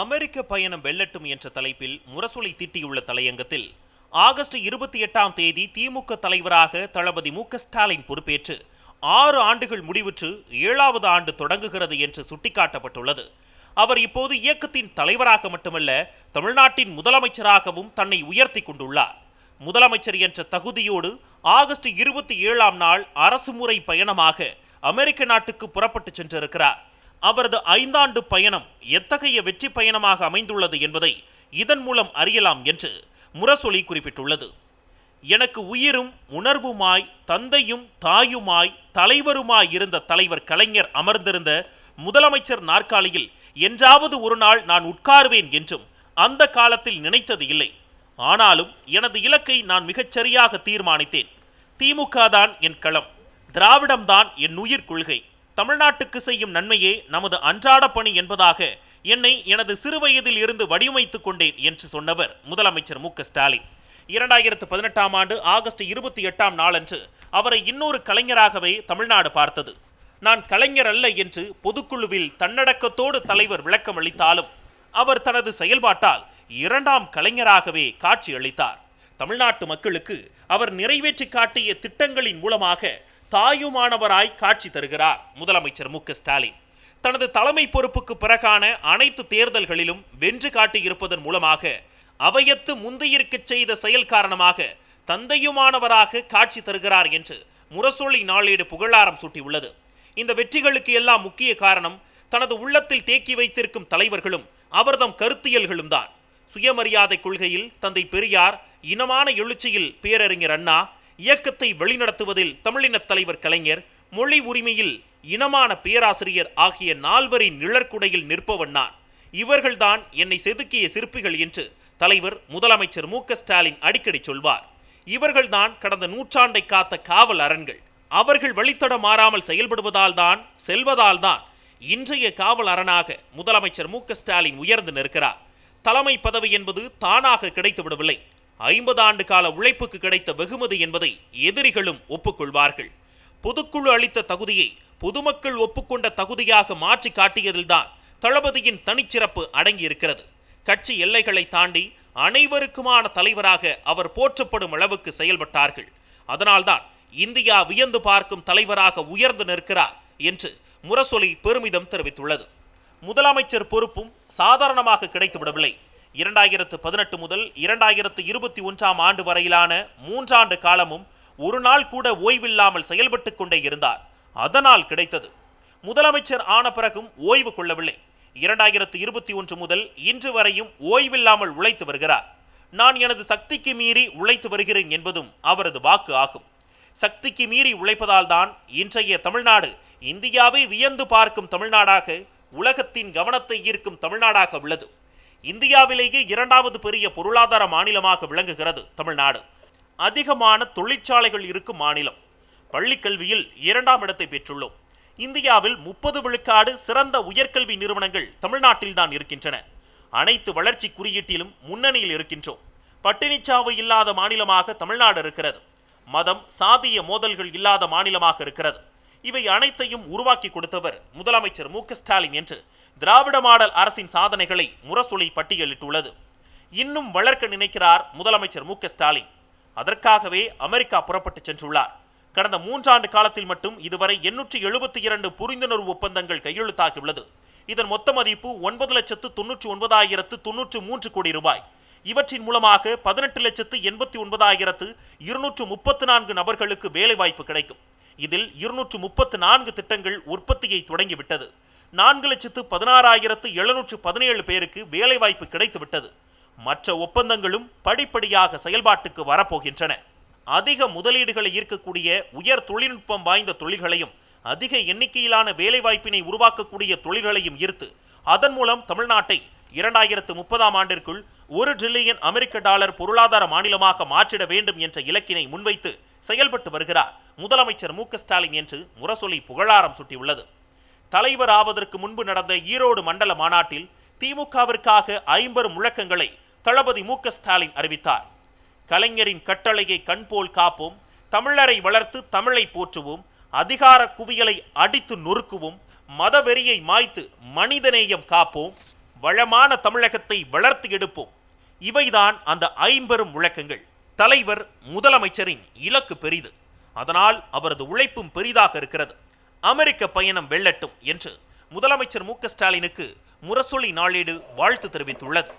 அமெரிக்க பயணம் வெல்லட்டும் என்ற தலைப்பில் முரசொலி தீட்டியுள்ள தலையங்கத்தில் ஆகஸ்ட் இருபத்தி எட்டாம் தேதி திமுக தலைவராக தளபதி மு ஸ்டாலின் பொறுப்பேற்று ஆறு ஆண்டுகள் முடிவுற்று ஏழாவது ஆண்டு தொடங்குகிறது என்று சுட்டிக்காட்டப்பட்டுள்ளது. அவர் இப்போது இயக்கத்தின் தலைவராக மட்டுமல்ல தமிழ்நாட்டின் முதலமைச்சராகவும் தன்னை உயர்த்தி கொண்டுள்ளார். முதலமைச்சர் என்ற தகுதியோடு ஆகஸ்ட் இருபத்தி ஏழாம் நாள் அரசுமுறை பயணமாக அமெரிக்க நாட்டுக்கு புறப்பட்டு சென்றிருக்கிறார். அவரது ஐந்தாண்டு பயணம் எத்தகைய வெற்றி பயணமாக அமைந்துள்ளது என்பதை இதன் மூலம் அறியலாம் என்று முரசொலி குறிப்பிட்டுள்ளது. எனக்கு உயிரும் உணர்வுமாய் தந்தையும் தாயுமாய் தலைவருமாய் இருந்த தலைவர் கலைஞர் அமர்ந்திருந்த முதலமைச்சர் நாற்காலியில் என்றாவது ஒரு நாள் நான் உட்காருவேன் என்றும் அந்த காலத்தில் நினைத்தது இல்லை. ஆனாலும் எனது இலக்கை நான் மிகச் சரியாக தீர்மானித்தேன். திமுக தான் என் களம். திராவிடம்தான் என் உயிர் கொள்கை. தமிழ்நாட்டுக்கு செய்யும் நன்மையே நமது அன்றாட பணி என்பதாக என்னை எனது சிறுவயதில் இருந்து வடிவமைத்துக் கொண்டேன் என்று சொன்னவர் முதலமைச்சர் மு க ஸ்டாலின். இரண்டாயிரத்து பதினெட்டாம் ஆண்டு ஆகஸ்ட் இருபத்தி எட்டாம் நாளன்று அவரை இன்னொரு கலைஞராகவே தமிழ்நாடு பார்த்தது. நான் கலைஞர் அல்ல என்று பொதுக்குழுவில் தன்னடக்கத்தோடு தலைவர் விளக்கம் அளித்தாலும் அவர் தனது செயல்பாட்டால் இரண்டாம் கலைஞராகவே காட்சி அளித்தார். தமிழ்நாட்டு மக்களுக்கு அவர் நிறைவேற்றி காட்டிய திட்டங்களின் மூலமாக தாயுமானவராய் காட்சி தருகிறார். முதலமைச்சர் மு ஸ்டாலின். தனது தலைமை பொறுப்புக்கு பிறகான அனைத்து தேர்தல்களிலும் வென்று காட்டியிருப்பதன் மூலமாக அவையத்து முந்தையிருக்கச் செய்த செயல் காரணமாக தந்தையுமானவராக காட்சி தருகிறார் என்று முரசொலி நாளேடு புகழாரம் சூட்டியுள்ளது. இந்த வெற்றிகளுக்கு எல்லாம் முக்கிய காரணம் தனது உள்ளத்தில் தேக்கி வைத்திருக்கும் தலைவர்களும் அவர்தம் கருத்தியல்களும் தான். சுயமரியாதை கொள்கையில் தந்தை பெரியார் இனமான எழுச்சியில் பேரறிஞர் அண்ணா இயக்கத்தை வழிநடத்துவதில் தமிழினத் தலைவர் கலைஞர் மொழி உரிமையில் இனமான பேராசிரியர் ஆகிய நால்வரின் நிழற்குடையில் நிற்பவன் நான். இவர்கள்தான் என்னை செதுக்கிய சிற்பிகள் என்று தலைவர் முதலமைச்சர் மு ஸ்டாலின் அடிக்கடி சொல்வார். இவர்கள்தான் கடந்த நூற்றாண்டை காத்த காவல் அரண்கள். அவர்கள் வழித்தட மாறாமல் செயல்படுவதால் தான் செல்வதால் தான் இன்றைய காவல் அரணாக முதலமைச்சர் மு ஸ்டாலின் உயர்ந்து நிற்கிறார். தலைமை பதவி என்பது தானாக கிடைத்துவிடவில்லை. ஐம்பது ஆண்டு கால உழைப்புக்கு கிடைத்த வெகுமதி என்பதை எதிரிகளும் ஒப்புக்கொள்வார்கள். பொதுக்குழு அளித்த தகுதியை பொதுமக்கள் ஒப்புக்கொண்ட தகுதியாக மாற்றி காட்டியதில்தான் தளபதியின் தனிச்சிறப்பு அடங்கியிருக்கிறது. கட்சி எல்லைகளை தாண்டி அனைவருக்குமான தலைவராக அவர் போற்றப்படும் அளவுக்கு செயல்பட்டார்கள். அதனால்தான் இந்தியா வியந்து பார்க்கும் தலைவராக உயர்ந்து நிற்கிறார் என்று முரசொலி பெருமிதம் தெரிவித்துள்ளது. முதலமைச்சர் பொறுப்பும் சாதாரணமாக கிடைத்துவிடவில்லை. இரண்டாயிரத்து பதினெட்டு முதல் இரண்டாயிரத்து இருபத்தி ஒன்றாம் ஆண்டு வரையிலான மூன்றாண்டு காலமும் ஒரு நாள் கூட ஓய்வில்லாமல் செயல்பட்டு கொண்டே இருந்தார். அதனால் கிடைத்தது. முதலமைச்சர் ஆன பிறகும் ஓய்வு கொள்ளவில்லை. இரண்டாயிரத்து இருபத்தி ஒன்று முதல் இன்று வரையும் ஓய்வில்லாமல் உழைத்து வருகிறார். நான் எனது சக்திக்கு மீறி உழைத்து வருகிறேன் என்பதும் அவரது வாக்கு ஆகும். சக்திக்கு மீறி உழைப்பதால் தான் இன்றைய தமிழ்நாடு இந்தியாவை வியந்து பார்க்கும் தமிழ்நாடாக உலகத்தின் கவனத்தை ஈர்க்கும் தமிழ்நாடாக உள்ளது. இந்தியாவிலேயே இரண்டாவது பெரிய பொருளாதார மாநிலமாக விளங்குகிறது தமிழ்நாடு. அதிகமான தொழிற்சாலைகள் இருக்கும் மாநிலம். பள்ளிக்கல்வியில் இரண்டாம் இடத்தை பெற்றுள்ளோம். இந்தியாவில் முப்பது விழுக்காடு சிறந்த உயர்கல்வி நிறுவனங்கள் தமிழ்நாட்டில்தான் இருக்கின்றன. அனைத்து வளர்ச்சி குறியீட்டிலும் முன்னணியில் இருக்கின்றோம். பட்டினிச்சாவு இல்லாத மாநிலமாக தமிழ்நாடு இருக்கிறது. மதம் சாதிய மோதல்கள் இல்லாத மாநிலமாக இருக்கிறது. இவை அனைத்தையும் உருவாக்கி கொடுத்தவர் முதலமைச்சர் மு க ஸ்டாலின் என்று திராவிட மாடல் அரசின் சாதனைகளை முரசொலி பட்டியலிட்டுள்ளது. இன்னும் வளர்க்க நினைக்கிறார் முதலமைச்சர் மு ஸ்டாலின். அதற்காகவே அமெரிக்கா புறப்பட்டு சென்றுள்ளார். கடந்த மூன்றாண்டு காலத்தில் மட்டும் இதுவரை எண்ணூற்றி எழுபத்தி இரண்டு புரிந்துணர்வு ஒப்பந்தங்கள் கையெழுத்தாகியுள்ளது. இதன் மொத்த மதிப்பு ஒன்பது லட்சத்து தொன்னூற்றி ஒன்பதாயிரத்து தொன்னூற்று மூன்று கோடி ரூபாய். இவற்றின் மூலமாக பதினெட்டு லட்சத்து எண்பத்தி ஒன்பதாயிரத்து இருநூற்று முப்பத்து நான்கு நபர்களுக்கு வேலைவாய்ப்பு கிடைக்கும். இதில் இருநூற்று முப்பத்து நான்கு திட்டங்கள் உற்பத்தியை தொடங்கிவிட்டது. நான்கு லட்சத்து பதினாறாயிரத்து எழுநூற்று பதினேழு பேருக்கு வேலைவாய்ப்பு கிடைத்துவிட்டது. மற்ற ஒப்பந்தங்களும் படிப்படியாக செயல்பாட்டுக்கு வரப்போகின்றன. அதிக முதலீடுகளை ஈர்க்கக்கூடிய உயர் தொழில்நுட்பம் வாய்ந்த தொழில்களையும் அதிக எண்ணிக்கையிலான வேலைவாய்ப்பினை உருவாக்கக்கூடிய தொழில்களையும் ஈர்த்து அதன் மூலம் தமிழ்நாட்டை இரண்டாயிரத்து முப்பதாம் ஆண்டிற்குள் ஒரு டிரில்லியன் அமெரிக்க டாலர் பொருளாதார மாநிலமாக மாற்றிட வேண்டும் என்ற இலக்கினை முன்வைத்து செயல்பட்டு வருகிறார் முதலமைச்சர் மு ஸ்டாலின் என்று முரசொலி புகழாரம் சுட்டியுள்ளது. தலைவர் ஆவதற்கு முன்பு நடந்த ஈரோடு மண்டல மாநாட்டில் திமுகவிற்காக ஐம்பது முழக்கங்களை தளபதி மு ஸ்டாலின் அறிவித்தார். கலைஞரின் கட்டளையை கண்போல் காப்போம் தமிழரை வளர்த்து தமிழை போற்றுவோம் அதிகார குவியலை அடித்து நொறுக்குவோம் மதவெறியை மாய்த்து மனிதநேயம் காப்போம் வளமான தமிழகத்தை வளர்த்து எடுப்போம். இவைதான் அந்த ஐம்பெரும் முழக்கங்கள். தலைவர் முதலமைச்சரின் இலக்கு பெரிது. அதனால் அவரது உழைப்பும் பெரிதாக இருக்கிறது. அமெரிக்க பயணம் வெல்லட்டும் என்று முதலமைச்சர் மு க ஸ்டாலினுக்கு முரசொலி நாளேடு வாழ்த்து தெரிவித்துள்ளது.